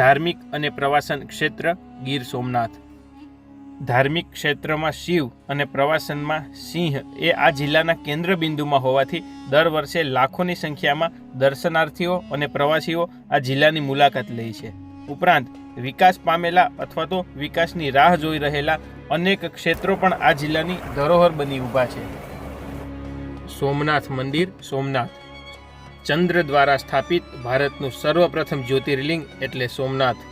ધાર્મિક અને પ્રવાસન ક્ષેત્ર ગીર સોમનાથ. ધાર્મિક ક્ષેત્રમાં શિવ અને પ્રવાસનમાં સિંહ એ આ જિલ્લાના કેન્દ્ર બિંદુમાં હોવાથી દર વર્ષે લાખોની સંખ્યામાં દર્શનાર્થીઓ અને પ્રવાસીઓ આ જિલ્લાની મુલાકાત લે છે. ઉપરાંત વિકાસ પામેલા અથવા તો વિકાસની રાહ જોઈ રહેલા અનેક ક્ષેત્રો પણ આ જિલ્લાની ધરોહર બની ઊભા છે. સોમનાથ મંદિર, સોમનાથ. ચંદ્ર દ્વારા સ્થાપિત ભારતનું સર્વપ્રથમ જ્યોતિર્લિંગ એટલે સોમનાથ.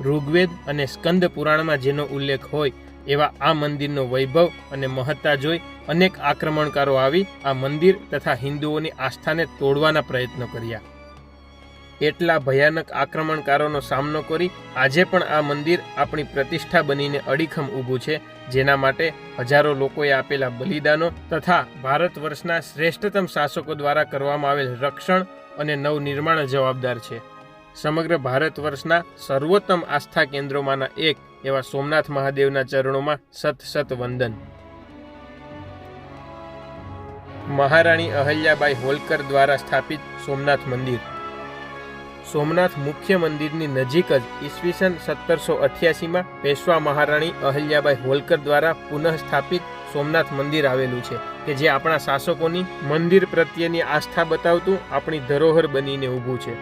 ઋગ્વેદ અને સ્કંદ પુરાણમાં જેનો ઉલ્લેખ હોય એવા આ મંદિરનો વૈભવ અને મહત્તા જોઈ અનેક આક્રમણકારો આવી આ મંદિર તથા હિન્દુઓની આસ્થાને તોડવાના પ્રયત્નો કર્યા. એટલા ભયાનક આક્રમણકારોનો સામનો કરી આજે પણ આ મંદિર આપણી પ્રતિષ્ઠા બનીને અડીખમ ઊભું છે જેના માટે હજારો લોકોએ આપેલા બલિદાનો તથા ભારત વર્ષના શ્રેષ્ઠતમ શાસકો દ્વારા કરવામાં આવેલ રક્ષણ અને નવનિર્માણ જવાબદાર છે. સમગ્ર ભારત વર્ષના સર્વોત્તમ આસ્થા કેન્દ્રોમાંના એક એવા સોમનાથ મહાદેવના ચરણોમાં સત સત વંદન. મહારાણી અહલ્યાબાઈ હોલકર દ્વારા સ્થાપિત સોમનાથ મંદિર. સોમનાથ મુખ્ય મંદિરની નજીક જ ઈસવીસન સત્તરસો અઠ્યાસીમાં પેશવા મહારાણી અહલ્યાબાઈ હોલકર દ્વારા પુનઃસ્થાપિત સોમનાથ મંદિર આવેલું છે, કે જે આપણા શાસકોની મંદિર પ્રત્યેની આસ્થા બતાવતું આપણી ધરોહર બનીને ઊભું છે.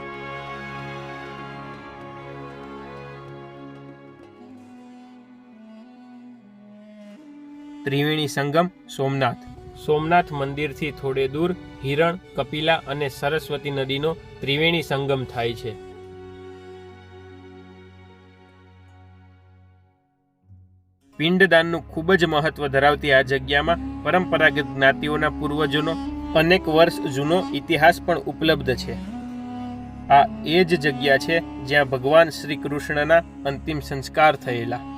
ત્રિવેણી સંગમ સોમનાથ સોમનાથ મંદિરથી થોડે દૂર હિરણ, કપિલા અને સરસ્વતી નદીનો ત્રિવેણી સંગમ થાય છે. પિંડદાનનું ખૂબ જ મહત્વ ધરાવતી આ જગ્યામાં પરંપરાગત જ્ઞાતિઓના પૂર્વજોનો અનેક વર્ષ જૂનો ઇતિહાસ પણ ઉપલબ્ધ છે. આ એ જ જગ્યા છે જ્યાં ભગવાન શ્રી કૃષ્ણના અંતિમ સંસ્કાર થયેલા.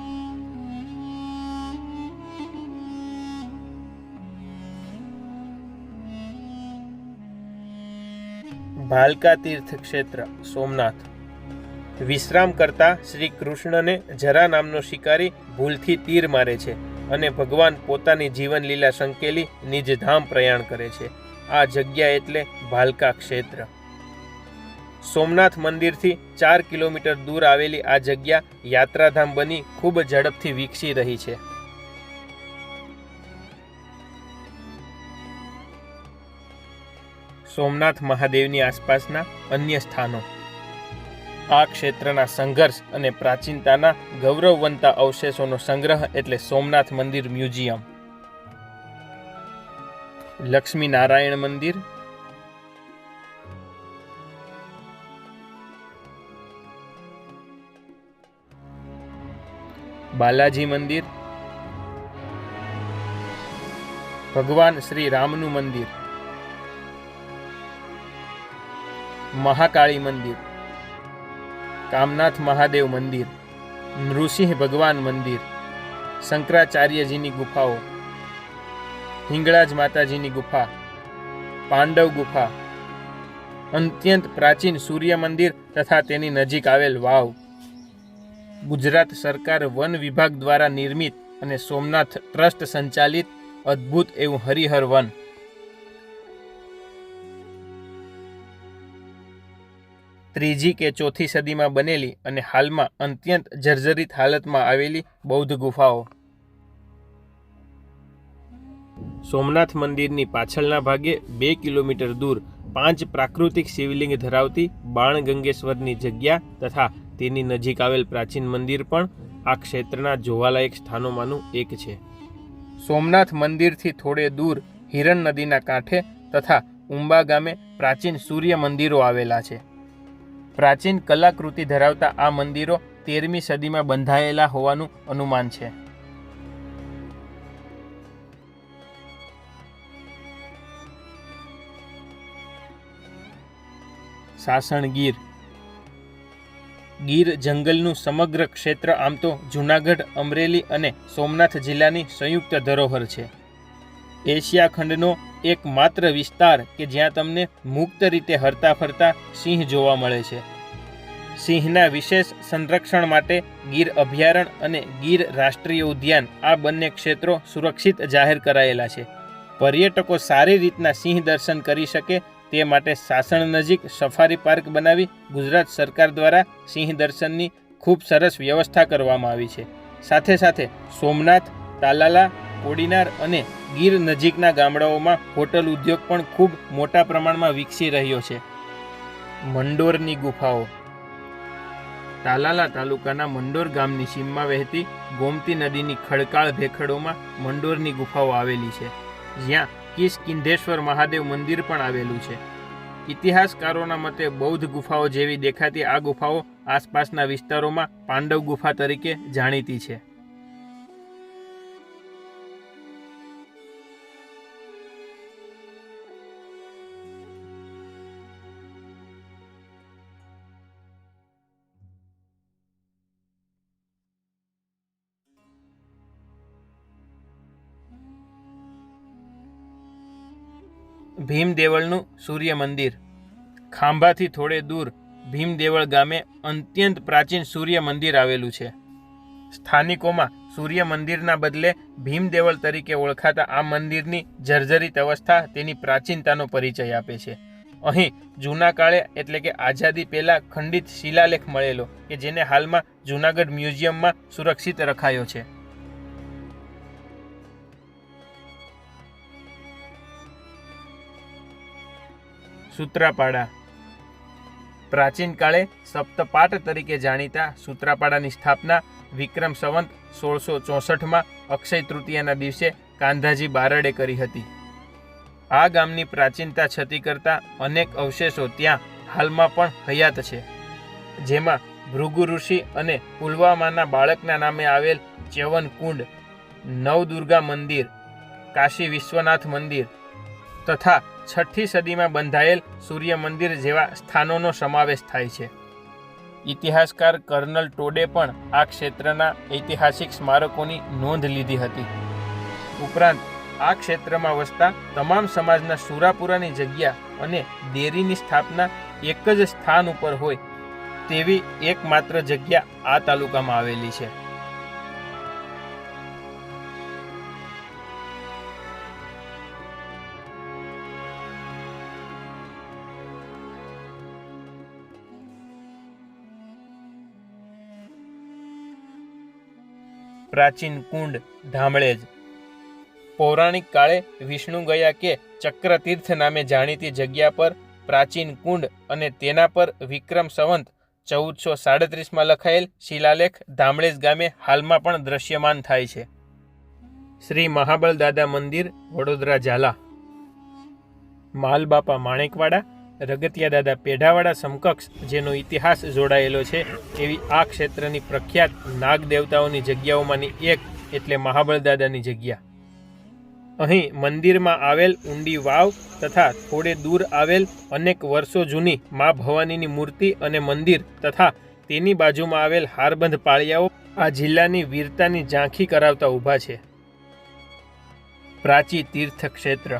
ભાલકા તીર્થ ક્ષેત્ર સોમનાથ. વિશ્રામ કરતા શ્રી કૃષ્ણને જરા નામનો શિકારી ભૂલથી તીર મારે છે અને ભગવાન પોતાની જીવનલીલા સંકેલી નિજધામ પ્રયાણ કરે છે. આ જગ્યા એટલે ભાલકા ક્ષેત્ર. સોમનાથ મંદિરથી ચાર કિલોમીટર દૂર આવેલી આ જગ્યા યાત્રાધામ બની ખૂબ ઝડપથી વિકસી રહી છે. સોમનાથ મહાદેવની આસપાસના અન્ય સ્થાનો. આ ક્ષેત્રના સંઘર્ષ અને પ્રાચીનતાના ગૌરવવંતા અવશેષોનો સંગ્રહ એટલે સોમનાથ મંદિર મ્યુઝિયમ. લક્ષ્મીનારાયણ મંદિર. બાલાજી મંદિર. ભગવાન શ્રી રામનું મંદિર. મહાકાળી મંદિર, કામનાથ મહાદેવ મંદિર, નૃસિંહ ભગવાન મંદિર, શંકરાચાર્યજીની ગુફાઓ, હિંગળાજ માતાજીની ગુફા, પાંડવ ગુફા, અત્યંત પ્રાચીન સૂર્ય મંદિર તથા તેની નજીક આવેલ વાવ. ગુજરાત સરકાર વન વિભાગ દ્વારા નિર્મિત અને સોમનાથ ટ્રસ્ટ સંચાલિત અદ્ભુત એવું હરિહર વન ત્રીજી કે ચોથી સદીમાં બનેલી અને હાલમાં અત્યંત જર્જરિત હાલતમાં આવેલી બૌદ્ધ ગુફાઓ. સોમનાથ મંદિરની પાછળના ભાગે બે કિલોમીટર દૂર પાંચ પ્રાકૃતિક શિવલિંગ ધરાવતી બાણગંગેશ્વરની જગ્યા તથા તેની નજીક આવેલ પ્રાચીન મંદિર પણ આ ક્ષેત્રના જોવાલાયક સ્થાનોમાંનું એક છે. સોમનાથ મંદિરથી થોડે દૂર હિરણ નદીના કાંઠે તથા ઉંબા ગામે પ્રાચીન સૂર્ય મંદિરો આવેલા છે. પ્રાચીન કલાકૃતિ ધરાવતા આ મંદિરો તેરમી સદીમાં બંધાયેલા હોવાનું અનુમાન છે. સાસણ ગીર ગીર જંગલનું સમગ્ર ક્ષેત્ર આમ તો જૂનાગઢ, અમરેલી અને સોમનાથ જિલ્લાની સંયુક્ત ધરોહર છે. એશિયા ખંડનો એકમાત્ર વિસ્તાર કે જ્યાં તમને મુક્ત રીતે હરતા ફરતા સિંહ જોવા મળે છે. સિંહના વિશેષ સંરક્ષણ માટે ગીર અભયારણ્ય અને ગીર રાષ્ટ્રીય ઉદ્યાન આ બંને ક્ષેત્રો સુરક્ષિત જાહેર કરાયેલા છે. પર્યટકો સારી રીતના સિંહ દર્શન કરી શકે તે માટે સાસણ નજીક સફારી પાર્ક બનાવી ગુજરાત સરકાર દ્વારા સિંહ દર્શનની ખૂબ સરસ વ્યવસ્થા કરવામાં આવી છે. સાથે સાથે સોમનાથ, તાલાલા કોડીનાર અને ગીર નજીકના ગામડાઓમાં હોટલ ઉદ્યોગ પણ ખૂબ મોટા પ્રમાણમાં વિકસી રહ્યો છે. મંડોરની ગુફાઓ. તાલાલા તાલુકાના મંડોર ગામની સીમમાં વહેતી ગોમતી નદીની ખડકાળ ભેખડોમાં મંડોરની ગુફાઓ આવેલી છે. જ્યાં કિસ્કિંધેશ્વર મહાદેવ મંદિર પણ આવેલું છે. ઇતિહાસકારોના મતે બૌદ્ધ ગુફાઓ જેવી દેખાતી આ ગુફાઓ આસપાસના વિસ્તારોમાં પાંડવ ગુફા તરીકે જાણીતી છે. ભીમદેવળનું સૂર્ય મંદિર ખાંભાથી થોડે દૂર ભીમદેવળ ગામે અત્યંત પ્રાચીન સૂર્ય મંદિર આવેલું છે. સ્થાનિકોમાં સૂર્ય મંદિરના બદલે ભીમદેવળ તરીકે ઓળખાતા આ મંદિરની જર્જરિત અવસ્થા તેની પ્રાચીનતાનો પરિચય આપે છે. અહીં જૂના કાળે એટલે કે આઝાદી પહેલાં ખંડિત શિલાલેખ મળેલો કે જેને હાલમાં જૂનાગઢ મ્યુઝિયમમાં સુરક્ષિત રખાયો છે. સૂત્રાપાડા. પ્રાચીન કાળે સપ્તપાટ તરીકે જાણીતા સૂત્રાપાડાની સ્થાપના વિક્રમ સંવંત સોળસો ચોસઠમાં અક્ષય તૃતીયાના દિવસે કાંધાજી બારડે કરી હતી. આ ગામની પ્રાચીનતા છતી કરતા અનેક અવશેષો ત્યાં હાલમાં પણ હયાત છે. જેમાં ભૃગુ ઋષિ અને પુલવામાના બાળકના નામે આવેલ ચ્યવન કુંડ, નવદુર્ગા મંદિર, કાશી વિશ્વનાથ મંદિર તથા છઠ્ઠી સદીમાં બંધાયેલ સૂર્ય મંદિર જેવા સ્થાનોનો સમાવેશ થાય છે. ઇતિહાસકાર કર્નલ ટોડે પણ આ ક્ષેત્રના ઐતિહાસિક સ્મારકોની નોંધ લીધી હતી. ઉપરાંત, આ ક્ષેત્રમાં વસતા તમામ સમાજના સુરાપુરાની જગ્યા અને દેરીની સ્થાપના એક જ સ્થાન ઉપર હોય તેવી એકમાત્ર જગ્યા આ તાલુકામાં આવેલી છે. પ્રાચીન કુંડ ધામળેજ પૌરાણિક કાળે વિષ્ણુ ગયા કે ચક્રતીર્થ નામે જાણીતી જગ્યા પર પ્રાચીન કુંડ અને તેના પર વિક્રમ સંવંત ચૌદસો સાડત્રીસમાં લખાયેલ શિલાલેખ ધામળેજ ગામે હાલમાં પણ દ્રશ્યમાન થાય છે. શ્રી મહાબળ દાદા મંદિર વડોદરા ઝાલા. માલબાપા માણેકવાડા રગતિયા દાદા પેઢાવાળા સમકક્ષ જેનો ઇતિહાસ જોડાયેલો છે, એવી આ ક્ષેત્રની પ્રખ્યાત નાગ દેવતાઓની જગ્યાઓમાંની એક એટલે મહાબળ દાદાની જગ્યા. અહીં મંદિરમાં આવેલ ઊંડી વાવ તથા થોડે દૂર આવેલ અનેક વર્ષો જૂની મા ભવાનીની મૂર્તિ અને મંદિર તથા તેની બાજુમાં આવેલ હારબંધ પાળિયાઓ આ જિલ્લાની વીરતાની ઝાંખી કરાવતા ઊભા છે. પ્રાચી તીર્થ ક્ષેત્ર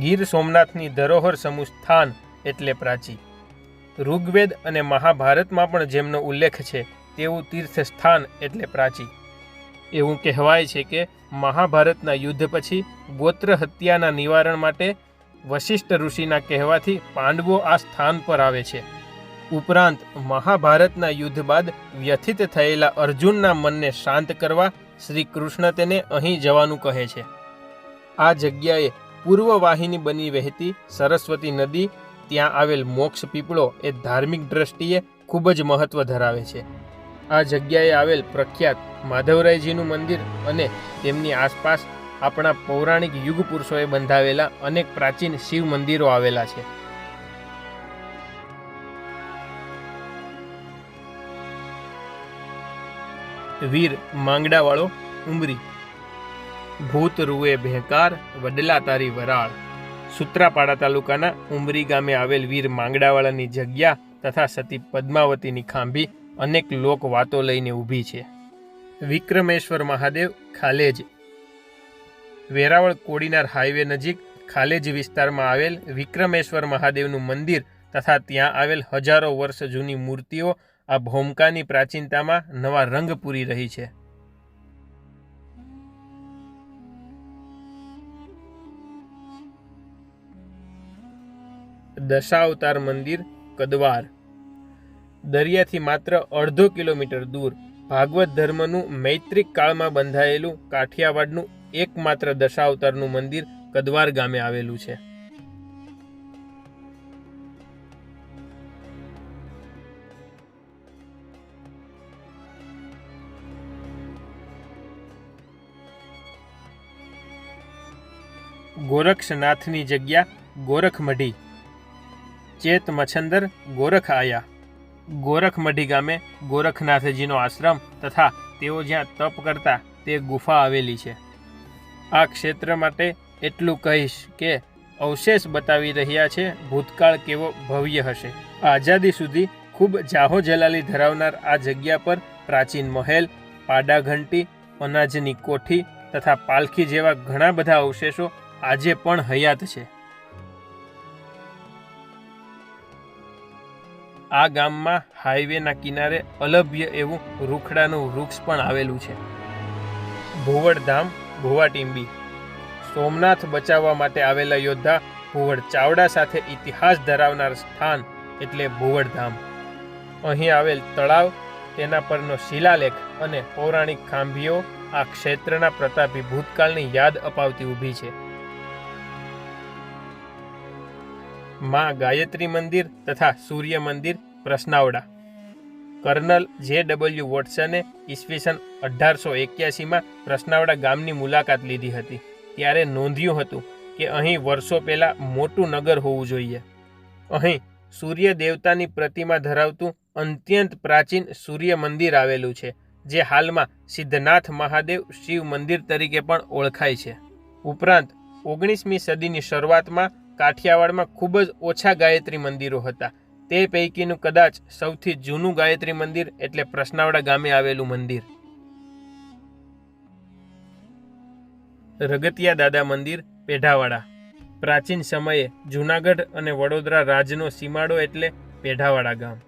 ગીર સોમનાથની ધરોહર સમૂહ સ્થાન એટલે પ્રાચી. ઋગ્વેદ અને મહાભારતમાં પણ જેમનો ઉલ્લેખ છે, તેવું તીર્થ સ્થાન એટલે પ્રાચી. એવું કહેવાય છે કે મહાભારતના યુદ્ધ પછી ગોત્ર હત્યાના નિવારણ માટે વશિષ્ઠ ઋષિના કહેવાથી પાંડવો આ સ્થાન પર આવે છે. ઉપરાંત મહાભારતના યુદ્ધ બાદ વ્યથિત થયેલા અર્જુનના મનને શાંત કરવા શ્રી કૃષ્ણ તેને અહીં જવાનું કહે છે. આ જગ્યાએ પૂર્વ વાહિની બની વહેતી સરસ્વતી નદી, ત્યાં આવેલ મોક્ષ પીપળો એ ધાર્મિક દ્રષ્ટિએ ખૂબ જ મહત્વ ધરાવે છે. આ જગ્યાએ આવેલ પ્રખ્યાત માધવરાયજીનું મંદિર અને તેમની આસપાસ આપણા પૌરાણિક યુગ પુરુષોએ બંધાવેલા અનેક પ્રાચીન શિવ મંદિરો આવેલા છે. વીર માંગડાવાળો ઉમરી ભૂત રૂએ ભેંકાર વડલા તારી વરાળ. સુત્રાપાડા તાલુકાના ઉમરી ગામે આવેલ વીર માંગડાવાળાની જગ્યા તથા સતી પદ્માવતીની ખાંભી અનેક લોક વાતો લઈને ઊભી છે. વિક્રમેશ્વર મહાદેવ ખાલેજ. વેરાવળ કોડીનાર હાઈવે નજીક ખાલેજ વિસ્તારમાં આવેલ વિક્રમેશ્વર મહાદેવનું મંદિર તથા ત્યાં આવેલ હજારો વર્ષ જૂની મૂર્તિઓ આ ભોમકાની પ્રાચીનતામાં નવા રંગ પૂરી રહી છે. દશાવતાર મંદિર, કદવાર. દરિયાથી માત્ર અડધો કિલોમીટર દૂર ભાગવત ધર્મનું મૈત્રિક કાળમાં બંધાયેલું કાઠિયાવાડનું એકમાત્ર દશાવતારનું મંદિર કદવાર ગામે આવેલું છે. ગોરક્ષનાથની જગ્યા ગોરખમઢી. ચેત મચ્છંદર ગોરખ આયા. ગોરખમઢી ગામે ગોરખનાથજીનો આશ્રમ તથા તેઓ જ્યાં તપ કરતા તે ગુફા આવેલી છે. આ ક્ષેત્ર માટે એટલું કહીશ કે અવશેષ બતાવી રહ્યા છે ભૂતકાળ કેવો ભવ્ય હશે. આઝાદી સુધી ખૂબ જાહો જલાલી ધરાવનાર આ જગ્યા પર પ્રાચીન મહેલ પાડા ઘંટી અનાજની કોઠી તથા પાલખી જેવા ઘણા બધા અવશેષો આજે પણ હયાત છે. આ ગામમાં હાઈવેના કિનારે અલભ્ય એવું રૂખડાનું વૃક્ષ પણ આવેલું છે. ભુવડધામ, ભુવાટીંબી. સોમનાથ બચાવવા માટે આવેલા યોદ્ધા ભુવડ ચાવડા સાથે ઇતિહાસ ધરાવનાર સ્થાન એટલે ભુવડધામ. અહીં આવેલ તળાવ, તેના પરનો શિલાલેખ અને પૌરાણિક ખાંભીઓ આ ક્ષેત્રના પ્રતાપી ભૂતકાળની યાદ અપાવતી ઊભી છે. માં ગાયત્રી મંદિર તથા સૂર્ય મંદિર પ્રશ્નાવડા. કર્નલ જે ડબલ્યુ વોટસને ઈસવીસન અઢારસો એક્યાસીમાં પ્રશ્નાવડા ગામની મુલાકાત લીધી હતી. ત્યારે નોંધ્યું હતું કે અહીં વર્ષો પહેલાં મોટું નગર હોવું જોઈએ. અહીં સૂર્ય દેવતાની પ્રતિમા ધરાવતું અત્યંત પ્રાચીન સૂર્ય મંદિર આવેલું છે, જે હાલમાં સિદ્ધનાથ મહાદેવ શિવ મંદિર તરીકે પણ ઓળખાય છે. ઉપરાંત, ઓગણીસમી સદીની શરૂઆતમાં કાઠિયાવાડમાં ખૂબ જ ઓછા ગાયત્રી મંદિરો હતા. તે પૈકીનું કદાચ સૌથી જૂનું ગાયત્રી મંદિર એટલે પ્રશ્નાવડા ગામે આવેલું મંદિર. રગતિયા દાદા મંદિર, પેઢાવાડા. પ્રાચીન સમયે જૂનાગઢ અને વડોદરા રાજનો સીમાડો એટલે પેઢાવાડા ગામ.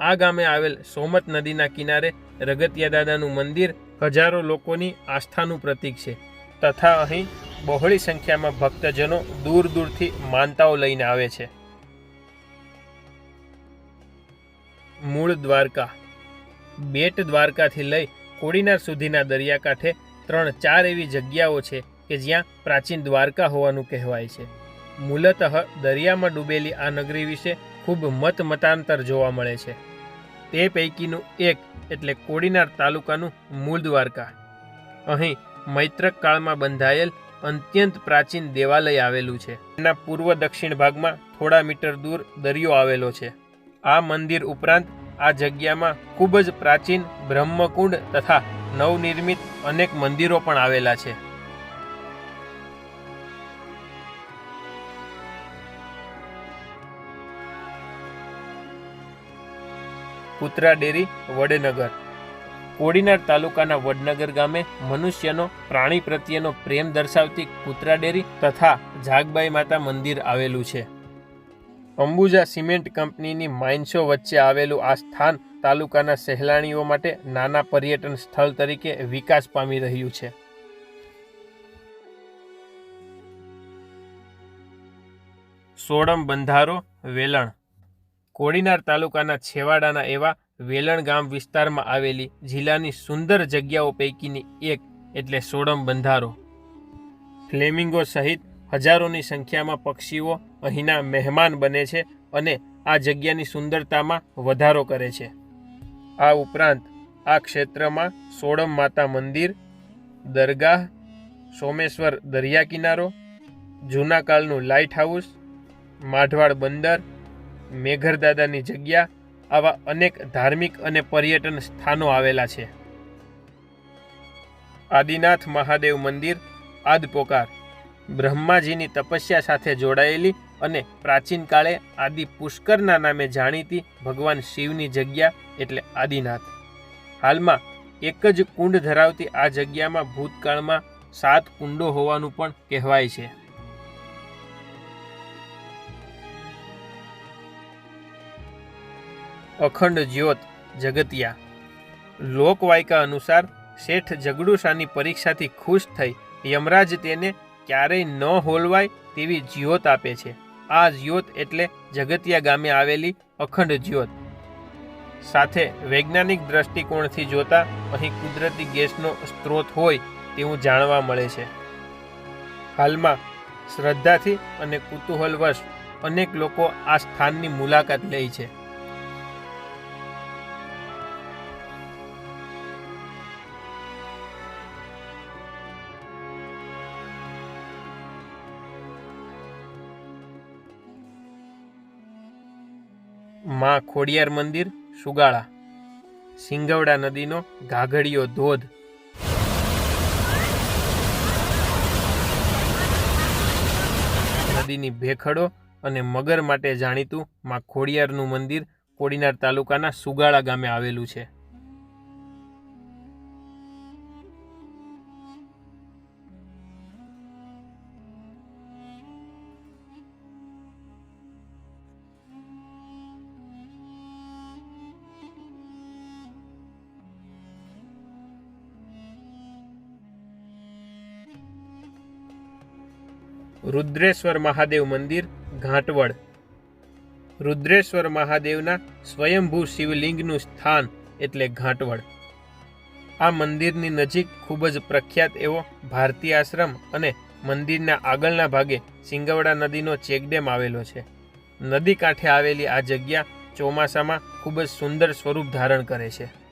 આ ગામે આવેલ સોમત નદીના કિનારે રગતિયા દાદાનું મંદિર હજારો લોકોની આસ્થાનું પ્રતીક છે. તથા અહીં બહોળી સંખ્યામાં ભક્તજનો દૂર દૂરથી માનતાઓ લઈને આવે છે. મૂળ દ્વારકા. બેટ દ્વારકાથી લઈ કોડીનાર સુધીના દરિયાકાંઠે ત્રણ ચાર એવી જગ્યાઓ છે કે જ્યાં પ્રાચીન દ્વારકા હોવાનું કહેવાય છે. મૂલતઃ દરિયામાં ડૂબેલી આ નગરી વિશે ખૂબ મત મતાંતર જોવા મળે છે. તે પૈકીનું એક એટલે કોડીનાર તાલુકાનું મૂળ દ્વારકા. અહીં મૈત્રક કાળમાં બંધાયેલ અત્યંત પ્રાચીન દેવાલય આવેલું છે. એના પૂર્વ દક્ષિણ ભાગમાં થોડા મીટર દૂર દરિયો આવેલો છે. આ મંદિર ઉપરાંત આ જગ્યામાં ખૂબ જ પ્રાચીન બ્રહ્મકુંડ તથા નવનિર્મિત અનેક મંદિરો પણ આવેલા છે. કૂતરા ડેરી વડનગર કોડીનાર તાલુકાના વડનગર ગામે મનુષ્યનો, પ્રાણી પ્રત્યેનો પ્રેમ દર્શાવતી કૂતરા ડેરી તથા જાગબાઈ માતા મંદિર આવેલું છે. અંબુજા સિમેન્ટ કંપનીની માઇન્સો વચ્ચે આવેલું આ સ્થાન તાલુકાના સહેલાણીઓ માટે નાના પર્યટન સ્થળ તરીકે વિકાસ પામી રહ્યું છે. સોડમ બંધારો, વેલણ કોડીનાર તાલુકાના છેવાડાના એવા વેલણ ગામ વિસ્તારમાં આવેલી જિલ્લાની સુંદર જગ્યાઓ પૈકીની એક એટલે સોડમ બંધારો. ફ્લેમિંગો સહિત હજારોની સંખ્યામાં પક્ષીઓ અહીંના મહેમાન બને છે અને આ જગ્યાની સુંદરતામાં વધારો કરે છે. આ ઉપરાંત આ ક્ષેત્રમાં સોડમ માતા મંદિર, દરગાહ, સોમેશ્વર દરિયા કિનારો જૂના કાળનું લાઇટ હાઉસ, માઢવાડ બંદર, મેઘરદાદાની જગ્યા આવા અનેક ધાર્મિક અને પર્યટન સ્થાનો આવેલા છે. આદિનાથ મહાદેવ મંદિર, આદપોકાર, બ્રહ્માજીની તપસ્યા સાથે જોડાયેલી અને પ્રાચીન કાળે આદિ પુષ્કરના નામે જાણીતી ભગવાન શિવની જગ્યા એટલે આદિનાથ. હાલમાં એક જ કુંડ ધરાવતી આ જગ્યામાં ભૂતકાળમાં સાત કુંડો હોવાનું પણ કહેવાય છે. અખંડ જ્યોત જગતિયા. લોકવાયકા અનુસાર શેઠ જગડુશાની પરીક્ષાથી ખુશ થઈ યમરાજ તેને ક્યારેય ન હોલવાય તેવી જ્યોત આપે છે. આ જ્યોત એટલે જગતિયા ગામે આવેલી અખંડ જ્યોત. સાથે વૈજ્ઞાનિક દ્રષ્ટિકોણથી જોતા અહીં કુદરતી ગેસનો સ્ત્રોત હોય તેવું જાણવા મળે છે. હાલમાં શ્રદ્ધાથી અને કુતૂહલવશ અનેક લોકો આ સ્થાનની મુલાકાત લે છે. માં ખોડિયાર મંદિર, સુગાળા. સિંગવડા નદીનો ઘાઘડિયો ધોધ. નદીની ભેખડો અને મગર માટે જાણીતું માં ખોડિયારનું મંદિર કોડીનાર તાલુકાના સુગાળા ગામે આવેલું છે. રુદ્રેશ્વર મહાદેવ મંદિર, ઘાટવડ. રુદ્રેશ્વર મહાદેવના સ્વયંભૂ શિવલિંગનું સ્થાન એટલે ઘાટવડ. આ મંદિરની નજીક ખૂબ જ પ્રખ્યાત એવો ભારતીય આશ્રમ અને મંદિરના આગળના ભાગે સિંગવડા નદીનો ચેકડેમ આવેલો છે. નદી કાંઠે આવેલી આ જગ્યા ચોમાસામાં ખૂબ જ સુંદર સ્વરૂપ ધારણ કરે છે.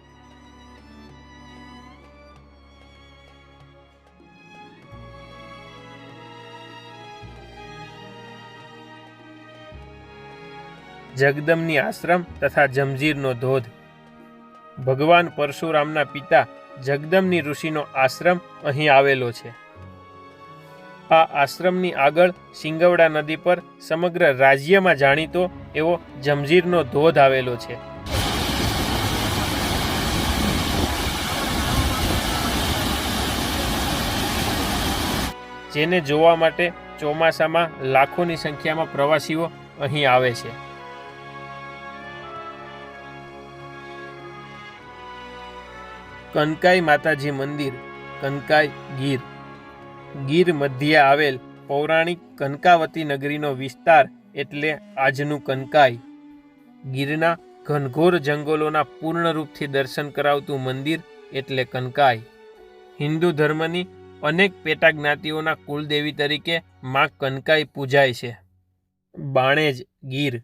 જગદમની આશ્રમ તથા જમજીરનો ધોધ. ભગવાન પરશુરામના પિતા જગદમની ઋષિનો આશ્રમ અહીં આવેલો છે. આ આશ્રમની આગળ સિંગવડા નદી પર સમગ્ર રાજ્યમાં જાણીતો એવો જમજીરનો ધોધ આવેલો છે. જેને જોવા માટે ચોમાસામાં લાખોની સંખ્યામાં પ્રવાસીઓ અહીં આવે છે. કનકાઈ માતાજી મંદિર, કનકાઈ ગીર. ગીર મધ્યે આવેલ પૌરાણિક કનકાવતી નગરીનો વિસ્તાર એટલે આજનું કનકાઈ. ગીરના ઘનઘોર જંગલોના પૂર્ણ રૂપથી દર્શન કરાવતું મંદિર એટલે કનકાઈ. હિન્દુ ધર્મની અનેક પેટા જ્ઞાતિઓના કુલદેવી તરીકે માં કનકાઈ પૂજાય છે. બાણેજ ગીર.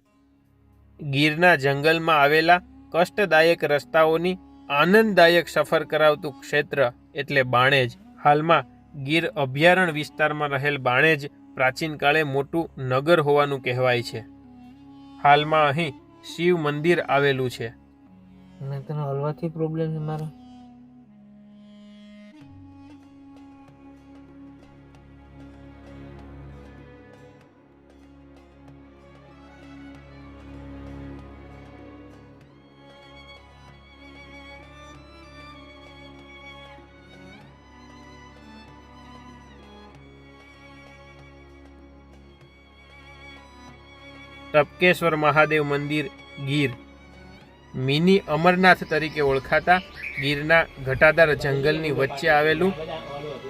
ગીરના જંગલમાં આવેલા કષ્ટદાયક રસ્તાઓની આનંદદાયક સફર કરાવતું ક્ષેત્ર એટલે બાણેજ. હાલમાં ગીર અભયારણ્ય વિસ્તારમાં રહેલ બાણેજ પ્રાચીન કાળે મોટું નગર હોવાનું કહેવાય છે. હાલમાં અહીં શિવ મંદિર આવેલું છે. તને હલવાથી પ્રોબ્લેમ છે મારા. ટપકેશ્વર મહાદેવ મંદિર ગીર. મિની અમરનાથ તરીકે ઓળખાતા ગીરના ઘટાદાર જંગલની વચ્ચે આવેલું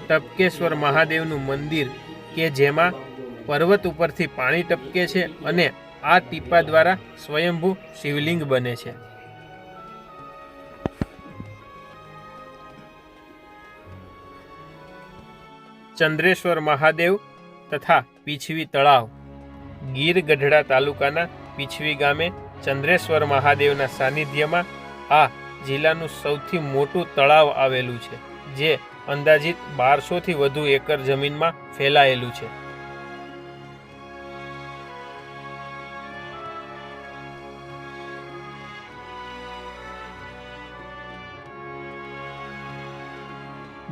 ટપકેશ્વર મહાદેવનું મંદિર કે જેમાં પર્વત ઉપરથી પાણી ટપકે છે અને આ ટીપા દ્વારા સ્વયંભૂ શિવલિંગ બને છે. ચંદ્રેશ્વર મહાદેવ તથા પીછવી તળાવ. ગીર ગઢડા તાલુકાના પીછવી ગામે ચંદ્રેશ્વર મહાદેવના સાનિધ્યમાં આ જિલ્લાનું સૌથી મોટું તળાવ આવેલું છે, જે અંદાજિત બારસોથી વધુ એકર જમીનમાં ફેલાયેલું છે.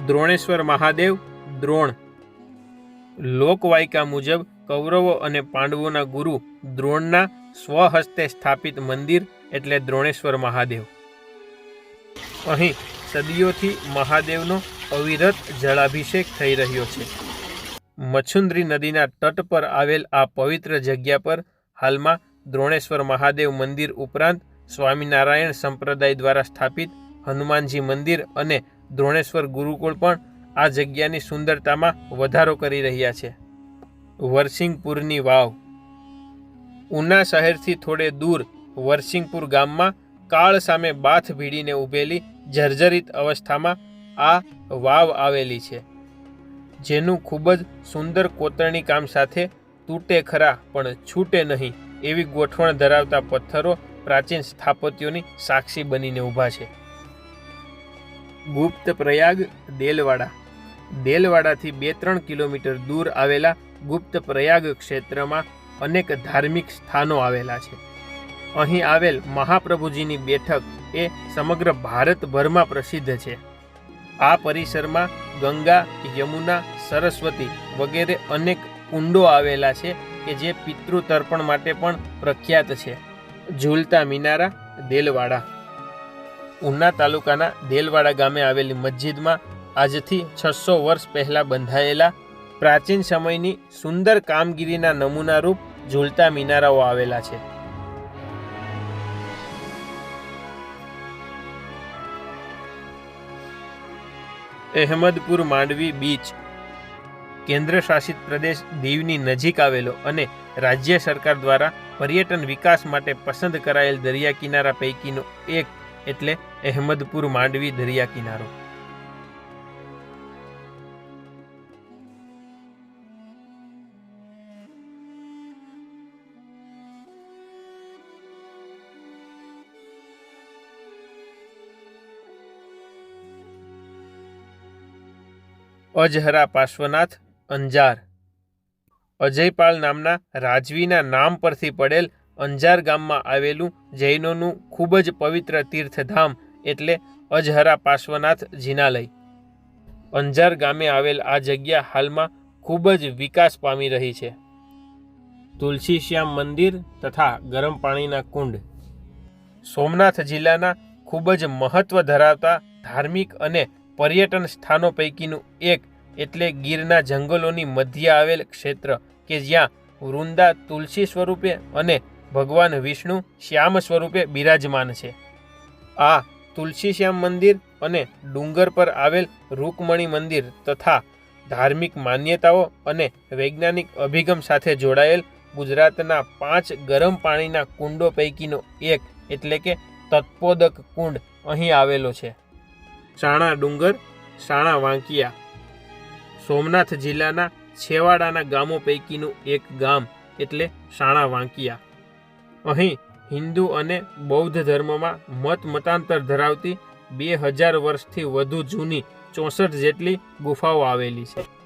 દ્રોણેશ્વર મહાદેવ દ્રોણ લોકવાયકા મુજબ કૌરવો અને પાંડવોના ગુરુ દ્રોણના સ્વહસ્તે સ્થાપિત મંદિર એટલે દ્રોણેશ્વર મહાદેવ. અહીં સદીઓથી મહાદેવનો અવિરત જળાભિષેક થઈ રહ્યો છે. મચ્છુન્દ્રી નદીના તટ પર આવેલ આ પવિત્ર જગ્યા પર હાલમાં દ્રોણેશ્વર મહાદેવ મંદિર ઉપરાંત સ્વામિનારાયણ સંપ્રદાય દ્વારા સ્થાપિત હનુમાનજી મંદિર અને દ્રોણેશ્વર ગુરુકુળ પણ આ જગ્યાની સુંદરતામાં વધારો કરી રહ્યા છે. વરસિંગપુરની વાવ. ઉના શહેરથી થોડે દૂર વરસિંગપુર ગામમાં કાળ સામે બાથ ભીડીને ઊભેલી જર્જરિત અવસ્થામાં આ વાવ આવેલી છે, જેનું ખૂબ જ સુંદર કોતરણી કામ સાથે તૂટે ખરા પણ છૂટે નહીં એવી ગોઠવણ ધરાવતા પથ્થરો પ્રાચીન સ્થાપત્યોની સાક્ષી બનીને ઊભા છે. ગુપ્ત પ્રયાગ દેલવાડા. દેલવાડાથી બે ત્રણ કિલોમીટર દૂર આવેલા ગુપ્ત પ્રયાગ ક્ષેત્રમાં અનેક ધાર્મિક સ્થાનો આવેલા છે. અહીં આવેલ મહાપ્રભુજીની બેઠક એ સમગ્ર ભારતભરમાં પ્રસિદ્ધ છે. આ પરિસરમાં ગંગા, યમુના, સરસ્વતી વગેરે અનેક કુંડો આવેલા છે કે જે પિતૃ તર્પણ માટે પણ પ્રખ્યાત છે. ઝૂલતા મિનારા, દેલવાડા. ઉના તાલુકાના દેલવાડા ગામે આવેલી મસ્જિદમાં આજથી છસો વર્ષ પહેલાં બંધાયેલા પ્રાચીન સમયની સુંદર કામગીરીના નમૂનારૂપ ઝૂલતા મિનારાઓ આવેલા છે. અહેમદપુર માંડવી બીચ કેન્દ્ર શાસિત પ્રદેશ દીવની નજીક આવેલો અને રાજ્ય સરકાર દ્વારા પર્યટન વિકાસ માટે પસંદ કરાયેલ દરિયા કિનારા પૈકીનો એક, એટલે અહેમદપુર માંડવી દરિયા કિનારો અજહરા પાર્શ્વનાથ, અંજાર. અજયપાલ નામના રાજવીના નામ પરથી પડેલ અંજાર ગામમાં આવેલું જૈનોનું ખૂબ જ પવિત્ર તીર્થધામ એટલે અજહરા પાર્શ્વનાથ જિનાલય. અંજાર ગામે આવેલ આ જગ્યા હાલમાં ખૂબ જ વિકાસ પામી રહી છે. તુલસી શ્યામ મંદિર તથા ગરમ પાણીના કુંડ. સોમનાથ જિલ્લાના ખૂબ જ મહત્વ ધરાવતા ધાર્મિક અને પર્યટન સ્થાનો પૈકીનું એક એટલે ગીરના જંગલોની મધ્ય આવેલ ક્ષેત્ર કે જ્યાં વૃંદા તુલસી સ્વરૂપે અને ભગવાન વિષ્ણુ શ્યામ સ્વરૂપે બિરાજમાન છે. આ તુલસી શ્યામ મંદિર અને ડુંગર પર આવેલ રૂકમણી મંદિર તથા ધાર્મિક માન્યતાઓ અને વૈજ્ઞાનિક અભિગમ સાથે જોડાયેલ ગુજરાતના પાંચ ગરમ પાણીના કુંડો પૈકીનો એક એટલે કે તત્પોદક કુંડ અહીં આવેલો છે. સાણા ડુંગર સાણા વાંકિયા. સોમનાથ જિલ્લાના છેવાડાના ગામો પૈકીનું એક ગામ એટલે સાણા વાંકિયા. અહીં હિન્દુ અને બૌદ્ધ ધર્મમાં મત મતાંતર ધરાવતી બે હજાર વર્ષથી વધુ જૂની ચોસઠ જેટલી ગુફાઓ આવેલી છે.